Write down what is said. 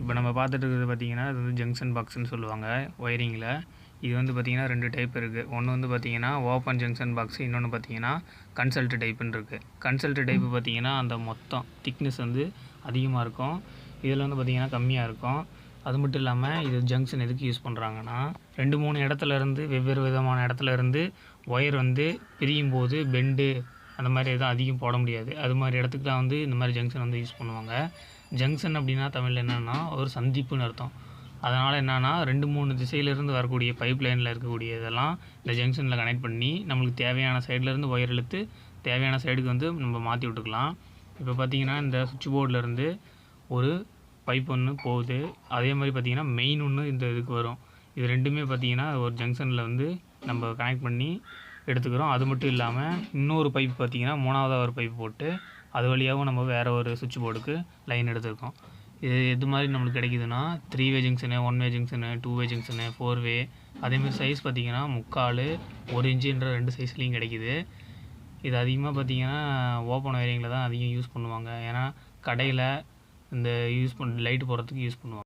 இப்போ நம்ம பார்த்துட்டு இருக்கிறது பார்த்தீங்கன்னா இது வந்து ஜங்ஷன் பாக்ஸ்னு சொல்லுவாங்க ஒயரிங்கில் இது வந்து பார்த்தீங்கன்னா ரெண்டு டைப் இருக்குது ஒன்று வந்து பார்த்தீங்கன்னா ஓப்பன் ஜங்ஷன் பாக்ஸ் இன்னொன்று பார்த்தீங்கன்னா கன்சல்ட் டைப்புன்னு இருக்குது கன்சல்ட் டைப்பு பார்த்தீங்கன்னா அந்த மொத்தம் திக்னஸ் வந்து அதிகமாக இருக்கும். இதில் வந்து பார்த்தீங்கன்னா கம்மியாக இருக்கும். அது மட்டும் இல்லாமல் இது ஜங்ஷன் எதுக்கு யூஸ் பண்ணுறாங்கன்னா ரெண்டு மூணு இடத்துல இருந்து வெவ்வேறு விதமான இடத்துல இருந்து ஒயர் வந்து பிரியும் போது பெண்டு அந்த மாதிரி எதுவும் அதிகம் போட முடியாது. அது மாதிரி இடத்துக்குலாம் வந்து இந்த மாதிரி ஜங்ஷன் வந்து யூஸ் பண்ணுவாங்க. ஜங்ஷன் அப்படின்னா தமிழில் என்னென்னா ஒரு சந்திப்புன்னு அர்த்தம். அதனால் என்னென்னா ரெண்டு மூணு திசையிலேருந்து வரக்கூடிய பைப் லைனில் இருக்கக்கூடிய இதெல்லாம் இந்த ஜங்ஷனில் கனெக்ட் பண்ணி நம்மளுக்கு தேவையான சைட்லேருந்து ஒயர் இழுத்து தேவையான சைடுக்கு வந்து நம்ம மாற்றி விட்டுக்கலாம். இப்போ பார்த்திங்கன்னா இந்த சுவிட்ச் போர்டிலேருந்து ஒரு பைப் ஒன்று போகுது. அதே மாதிரி பார்த்திங்கன்னா மெயின் ஒன்று இந்த இதுக்கு வரும். இது ரெண்டுமே பார்த்திங்கன்னா ஒரு ஜங்ஷனில் வந்து நம்ம கனெக்ட் பண்ணி எடுத்துக்கிறோம். அது மட்டும் இல்லாமல் இன்னொரு பைப் பார்த்தீங்கன்னா மூணாவதாக ஒரு பைப் போட்டு அது வழியாகவும் நம்ம வேறு ஒரு சுவிட்ச் போர்டுக்கு லைன் எடுத்திருக்கோம். இது எது மாதிரி நம்மளுக்கு கிடைக்குதுன்னா three way junction one way junction two way junction four way அதேமாதிரி சைஸ் பார்த்தீங்கன்னா முக்கால் ஒரு இன்ச்சுன்ற ரெண்டு சைஸ்லேயும் கிடைக்குது. இது அதிகமாக பார்த்திங்கன்னா ஓப்பன் ஒயரிங்கில் தான் அதிகம் யூஸ் பண்ணுவாங்க. ஏன்னா கடையில் இந்த யூஸ் பண்ண லைட் போடுறதுக்கு யூஸ் பண்ணுவாங்க.